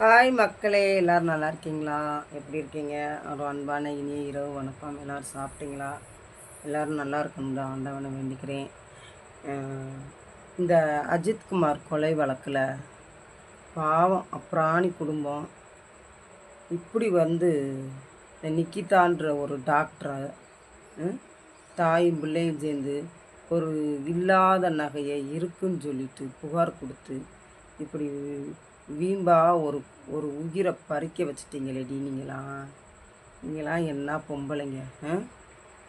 Hi மக்களே எல்லோரும் நல்லா இருக்கீங்களா? எப்படி இருக்கீங்க? ஒரு அன்பான இனிய இரவு வணக்கம். எல்லோரும் சாப்பிட்டீங்களா? எல்லோரும் நல்லா இருக்கணும் ஆண்டவனை வேண்டிக்கிறேன். இந்த அஜித்குமார் கொலை வழக்கில் பாவம் அப்ராணி குடும்பம். இப்படி வந்து இந்த நிக்கிதான்ற ஒரு டாக்டரை தாயும் பிள்ளையும் சேர்ந்து ஒரு இல்லாத நகையை இருக்குன்னு சொல்லிட்டு புகார் கொடுத்து இப்படி வீம்பா ஒரு ஒரு உயிரை பறிக்க வச்சிட்டீங்களேடி நீங்களாம் நீங்களாம் என்ன பொம்பளைங்க ஆ?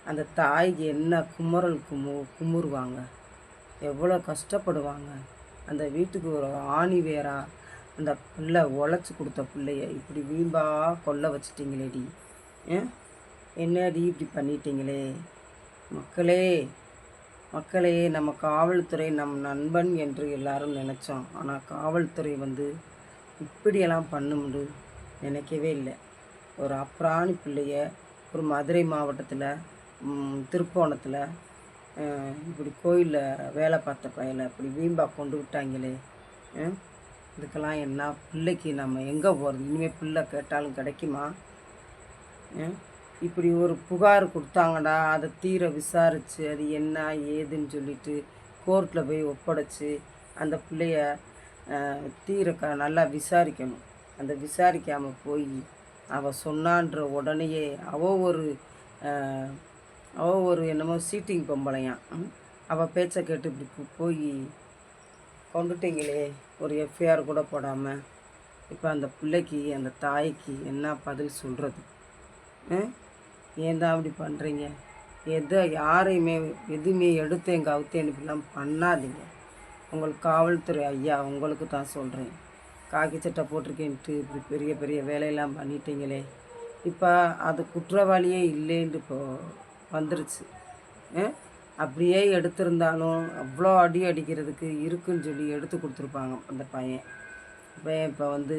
அந்த தாய்க்கு என்ன குமரல் குமு குமுறுவாங்க எவ்வளோ கஷ்டப்படுவாங்க அந்த வீட்டுக்கு ஒரு ஆணி வேறா அந்த பிள்ளை உழைச்சி கொடுத்த பிள்ளைய இப்படி வீம்பா கொல்ல வச்சுட்டிங்களேடி ஆ? என்னடி இப்படி பண்ணிட்டீங்களே மக்களே மக்களே நம்ம காவல்துறை நம் நண்பன் என்று எல்லாரும் நினச்சோம் ஆனால் காவல்துறை வந்து இப்படியெல்லாம் பண்ணும்னு நினைக்கவே இல்லை. ஒரு அப்ராணி பிள்ளைய ஒரு மதுரை மாவட்டத்தில் திருப்போணத்தில் இப்படி கோயிலில் வேலை பார்த்த பையலை இப்படி வீம்பா கொண்டு விட்டாங்களே இதுக்கெல்லாம் என்ன பிள்ளைக்கு நம்ம எங்கே போகிறது இனிமேல் பிள்ளை கேட்டாலும் கிடைக்குமா? இப்படி ஒரு புகார் கொடுத்தாங்கடா அதை தீர விசாரித்து அது என்ன ஏதுன்னு சொல்லிட்டு கோர்ட்டில் போய் ஒப்படைச்சி அந்த பிள்ளைய தீர க நல்லா விசாரிக்கணும். அந்த விசாரிக்காமல் போய் அவள் சொன்னான்ற உடனேயே அவள் ஒரு அவள் ஒரு என்னமோ சீட்டிங் பொம்பளையான் அவள் பேச்சை கேட்டு இப்படி போய் கொண்டுட்டீங்களே ஒரு எஃப்ஐஆர் கூட போடாமல் இப்போ அந்த பிள்ளைக்கு அந்த தாய்க்கு என்ன பதில் சொல்கிறது ஏன் தான் அப்படி பண்ணுறீங்க எதோ யாரையுமே எதுவுமே எடுத்தேன் கவுத்தேன் இப்படிலாம் பண்ணாதீங்க. உங்களுக்கு காவல்துறை ஐயா உங்களுக்கு தான் சொல்கிறேன் காக்கி சட்டை போட்டிருக்கேன்ட்டு இப்படி பெரிய பெரிய வேலையெல்லாம் பண்ணிட்டீங்களே. இப்போ அது குற்றவாளியே இல்லைன்ட்டு இப்போ வந்துருச்சு. அப்படியே எடுத்திருந்தாலும் அவ்வளோ அடி அடிக்கிறதுக்கு இருக்குன்னு சொல்லி எடுத்து கொடுத்துருப்பாங்க அந்த பையன். பையன் இப்போ வந்து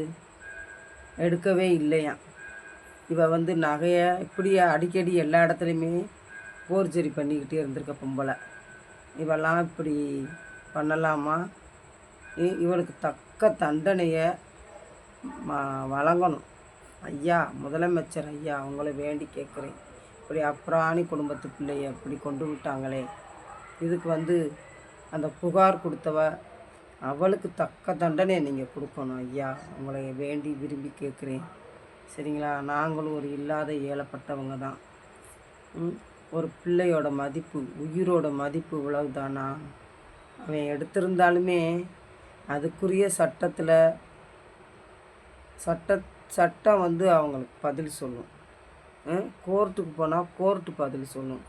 எடுக்கவே இல்லையாம். இவ வந்து நகையை இப்படியே அடிக்கடி எல்லா இடத்துலையுமே போர்ஜரி பண்ணிக்கிட்டே இருந்திருக்க பொம்பளை. இவெல்லாம் இப்படி பண்ணலாமா? இ- இவளுக்கு தக்க தண்டனையை ம- வழங்கணும். ஐயா முதலமைச்சர் ஐயா அவங்கள வேண்டி கேட்குறேன் இப்படி அப்புறாணி குடும்பத்து பிள்ளைய இப்படி கொண்டு விட்டாங்களே. இதுக்கு வந்து அந்த புகார் கொடுத்தவ அவளுக்கு தக்க தண்டனையை நீங்கள் கொடுக்கணும் ஐயா. உங்களை வேண்டி விரும்பி கேட்குறேன் சரிங்களா? நாங்களும் ஒரு இல்லாத ஏழப்பட்டவங்க தான். ஒரு பிள்ளையோட மதிப்பு உயிரோட மதிப்பு இவ்வளவுதானா? அவன் எடுத்திருந்தாலுமே அதுக்குரிய சட்டத்தில் சட்ட சட்டம் வந்து அவங்களுக்கு பதில் சொல்லும். கோர்ட்டுக்கு போனால் கோர்ட்டு பதில் சொல்லும்.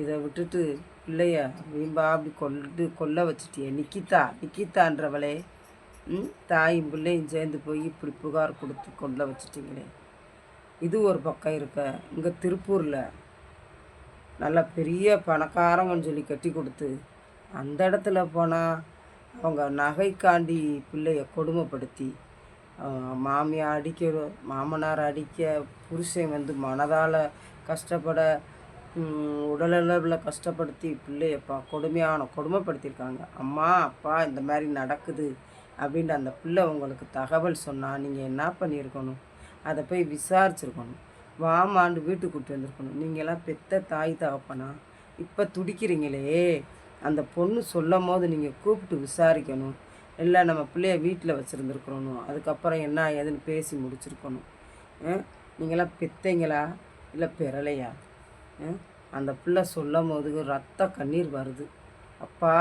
இதை விட்டுட்டு பிள்ளைய வீம்பா அப்படி கொண்டு கொல்ல வச்சுட்டியே. நிக்கிதா நிக்கிதான்றவளே தாயும் பிள்ளையும் சேர்ந்து போய் இப்படி புகார் கொடுத்து கொல்ல வச்சிட்டிங்களே. இது ஒரு பக்கம் இருக்க. இங்கே திருப்பூரில் நல்ல பெரிய பணக்காரங்கன்னு சொல்லி கட்டி கொடுத்து அந்த இடத்துல போனால் அவங்க நகைக்காண்டி பிள்ளைய கொடுமைப்படுத்தி மாமியார் அடிக்க மாமனார் அடிக்க புருஷன் வந்து மனதால் கஷ்டப்பட உடலளவில் கஷ்டப்படுத்தி பிள்ளைய பா கொடுமையான கொடுமைப்படுத்தியிருக்காங்க. அம்மா அப்பா இந்த மாதிரி நடக்குது. அப்படின்ட்டு அந்த பிள்ளை உங்களுக்கு தகவல் சொன்னால் நீங்கள் என்ன பண்ணியிருக்கணும்? அதை போய் விசாரிச்சிருக்கணும். வாமாண்டு வீட்டுக்கு கூட்டு வந்திருக்கணும். நீங்களாம் பெத்த தாய் தகப்பனா? இப்போ துடிக்கிறீங்களே. அந்த பொண்ணு சொல்லும் போது நீங்கள் கூப்பிட்டு விசாரிக்கணும். இல்லை நம்ம பிள்ளைய வீட்டில் வச்சுருந்துருக்கணும். அதுக்கப்புறம் என்ன ஏதுன்னு பேசி முடிச்சிருக்கணும். நீங்களாம் பெத்தைங்களா? இல்லை பிறலையா? அந்த பிள்ளை சொல்லும் போது ரத்த கண்ணீர் வருது. அப்பா!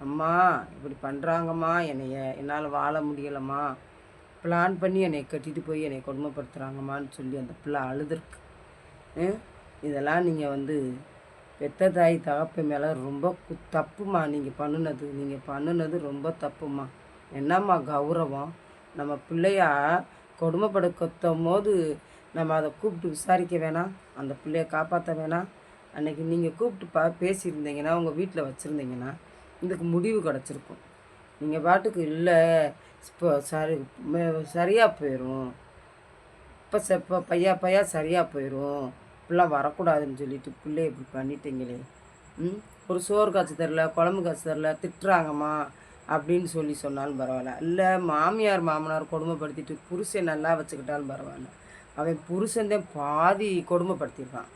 அம்மா இப்படி பண்ணுறாங்கம்மா என்னைய என்னால் வாழ முடியலம்மா. பிளான் பண்ணி என்னை கட்டிட்டு போய் என்னை கொடுமைப்படுத்துகிறாங்கம்மான்னு சொல்லி அந்த பிள்ளை அழுதுருக்கு. இதெல்லாம் நீங்கள் வந்து பெத்த தாய் தகப்பு மேலே ரொம்ப கு- தப்புமா நீங்கள் பண்ணுனது நீங்கள் பண்ணுனது ரொம்ப தப்புமா என்னம்மா கௌரவம்? நம்ம பிள்ளையா கொடுமைப்படுத்தும் போது நம்ம அதை கூப்பிட்டு விசாரிக்க வேணாம். அந்த பிள்ளைய காப்பாற்ற வேணாம். அன்னைக்கு நீங்கள் கூப்பிட்டு பா பேசியிருந்தீங்கன்னா உங்கள் வீட்டில் வச்சுருந்தீங்கன்னா இதுக்கு முடிவு கிடச்சிருக்கும். நீங்கள் பாட்டுக்கு இல்லை இப்போ சரி சரியாக போயிடும் இப்போ செப்ப பையா பையா சரியாக போயிடும் இப்படிலாம் வரக்கூடாதுன்னு சொல்லிட்டு பிள்ளைய இப்படி பண்ணிட்டீங்களே. ம்? ஒரு சோறு காய்ச்சி தரல குழம்பு காய்ச்சி தரல திட்டுறாங்கம்மா அப்படின்னு சொல்லி சொன்னாலும் பரவாயில்ல. இல்லை மாமியார் மாமனார் கொடுமைப்படுத்திட்டு புருஷன் நல்லா வச்சுக்கிட்டாலும் பரவாயில்ல. அவன் புருஷன்தான் பாதி கொடுமைப்படுத்திடுறான்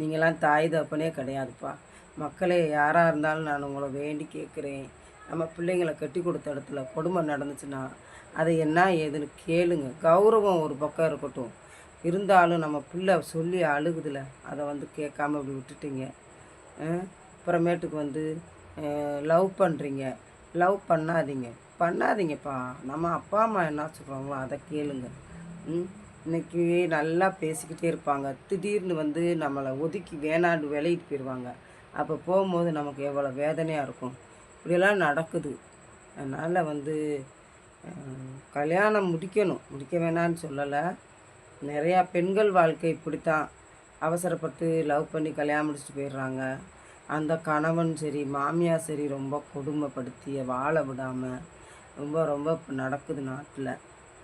நீங்களாம் தாய் தப்பனே கிடையாதுப்பா. மக்களே யாராக இருந்தாலும் நான் உங்களை வேண்டி கேட்குறேன். நம்ம பிள்ளைங்களை கட்டி கொடுத்த இடத்துல கொடுமை நடந்துச்சுன்னா அதை என்ன ஏதுன்னு கேளுங்க. கௌரவம் ஒரு பக்கம் இருக்கட்டும். இருந்தாலும் நம்ம பிள்ளை சொல்லி அழுகுதில்ல அதை வந்து கேட்காம இப்படி விட்டுட்டீங்க. அப்புறமேட்டுக்கு வந்து லவ் பண்ணுறீங்க லவ் பண்ணாதீங்க. பண்ணாதீங்கப்பா. நம்ம அப்பா அம்மா என்ன சொல்கிறாங்களோ அதை கேளுங்க. ம்? இன்னைக்கு நல்லா பேசிக்கிட்டே இருப்பாங்க. திடீர்னு வந்து நம்மளை ஒதுக்கி வேணாண்டு விளையிட்டு போயிடுவாங்க அப்போ போகும்போது நமக்கு எவ்வளோ வேதனையாக இருக்கும். இப்படியெல்லாம் நடக்குது. அதனால் வந்து கல்யாணம் முடிக்கணும். முடிக்க வேணான்னு சொல்லலை. நிறையா பெண்கள் வாழ்க்கை இப்படித்தான். அவசரப்பட்டு லவ் பண்ணி கல்யாணம் முடிச்சுட்டு போயிடுறாங்க. அந்த கணவன் சரி மாமியார் சரி ரொம்ப கொடுமைப்படுத்தி வாழ விடாமல் ரொம்ப ரொம்ப நடக்குது நாட்டில்.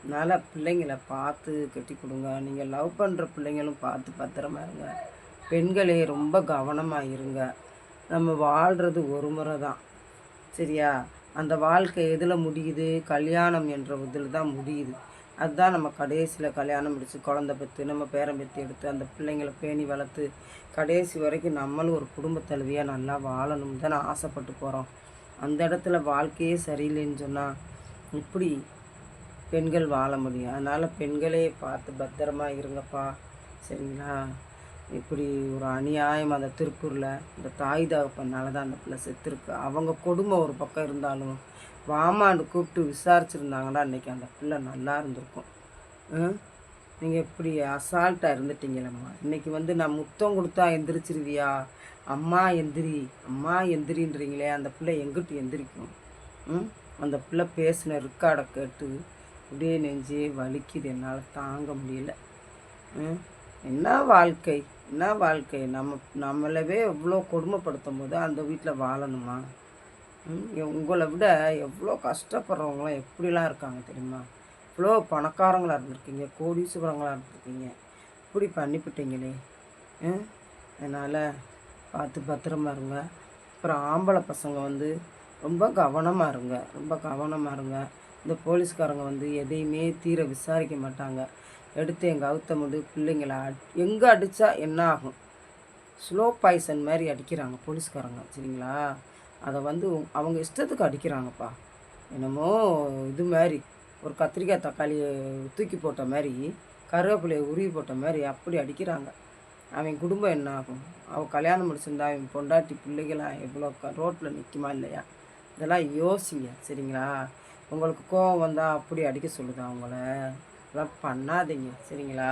அதனால் பிள்ளைங்களை பார்த்து கட்டி கொடுங்க. நீங்கள் லவ் பண்ணுற பிள்ளைங்களும் பார்த்து பத்திரமா இருங்க. பெண்களே ரொம்ப கவனமாக இருங்க நம்ம வாழ்கிறது ஒரு முறை தான் சரியா? அந்த வாழ்க்கை எதில் முடியுது? கல்யாணம் என்ற இதில் தான் முடியுது. அதுதான் நம்ம கடைசியில் கல்யாணம் முடித்து குழந்த பெற்று நம்ம பேரன் பெற்று எடுத்து அந்த பிள்ளைங்களை பேணி வளர்த்து கடைசி வரைக்கும் நம்மளும் ஒரு குடும்ப தலைவியாக நல்லா வாழணும் தானே ஆசைப்பட்டு போகிறோம் அந்த இடத்துல வாழ்க்கையே சரியில்லைன்னு சொன்னால் இப்படி பெண்கள் வாழ முடியும். அதனால் பெண்களே பார்த்து பத்திரமா இருங்கப்பா. சரிங்களா? இப்படி ஒரு அநியாயம் அந்த திருப்பூரில் இந்த தாய் தகப்பனால தான் அந்த பிள்ளை செத்துருக்கு. அவங்க கொடுமை ஒரு பக்கம் இருந்தாலும் வாமான்னு கூப்பிட்டு விசாரிச்சிருந்தாங்கன்னா அன்றைக்கி அந்த பிள்ளை நல்லா இருந்திருக்கும். நீங்கள் இப்படி அசால்ட்டாக இருந்துட்டீங்களம்மா. இன்றைக்கி வந்து நான் முத்தம் கொடுத்தா எந்திரிச்சிருவியா? அம்மா எந்திரி அம்மா எந்திரின்றீங்களே அந்த பிள்ளை எங்கிட்டு எந்திரிக்கும்? ம்? அந்த பிள்ளை பேசின ரிக்கார்டை கேட்டு அப்படியே நெஞ்சே வலிக்குது. என்னால் தாங்க முடியல. ம்? என்ன வாழ்க்கை? என்ன வாழ்க்கை? நம்ம நம்மளவே எவ்வளோ கொடுமைப்படுத்தும் போது அந்த வீட்டில் வாழணுமா? எ- உங்களை விட எவ்வளோ கஷ்டப்படுறவங்களாம் எப்படிலாம் இருக்காங்க தெரியுமா? இவ்வளோ பணக்காரங்களாக இருந்திருக்கீங்க கோடீஸ்வரங்களாக இருந்திருக்கீங்க. இப்படி பண்ணிவிட்டீங்களே அதனால் பார்த்து பத்திரமா இருங்க. அப்புறம் ஆம்பளை பசங்க வந்து ரொம்ப கவனமாக இருங்க. ரொம்ப கவனமாக இருங்க. இந்த போலீஸ்காரங்க வந்து எதையுமே தீர விசாரிக்க மாட்டாங்க. எடுத்து எங்கள் அவுத்தமுடு பிள்ளைங்களை எங்கே அடித்தா என்ன ஆகும்? ஸ்லோ பாய்சன் மாதிரி அடிக்கிறாங்க போலீஸ்காரங்க சரிங்களா? அதை வந்து அவங்க இஷ்டத்துக்கு அடிக்கிறாங்கப்பா. என்னமோ இது மாதிரி ஒரு கத்திரிக்காய் தக்காளி தூக்கி போட்ட மாதிரி கருவேப்பிலையை உருவி போட்ட மாதிரி அப்படி அடிக்கிறாங்க. அவன் குடும்பம் என்ன ஆகும்? அவன் கல்யாணம் முடிச்சிருந்தா அவன் பொண்டாட்டி பிள்ளைகளாம் எவ்வளோ ரோட்டில் நிற்குமா இல்லையா? இதெல்லாம் யோசிங்க சரிங்களா? உங்களுக்கு கோவம் வந்தால் அப்படி அடிக்க சொல்லுதா அவங்கள? அதெல்லாம் பண்ணாதீங்க சரிங்களா?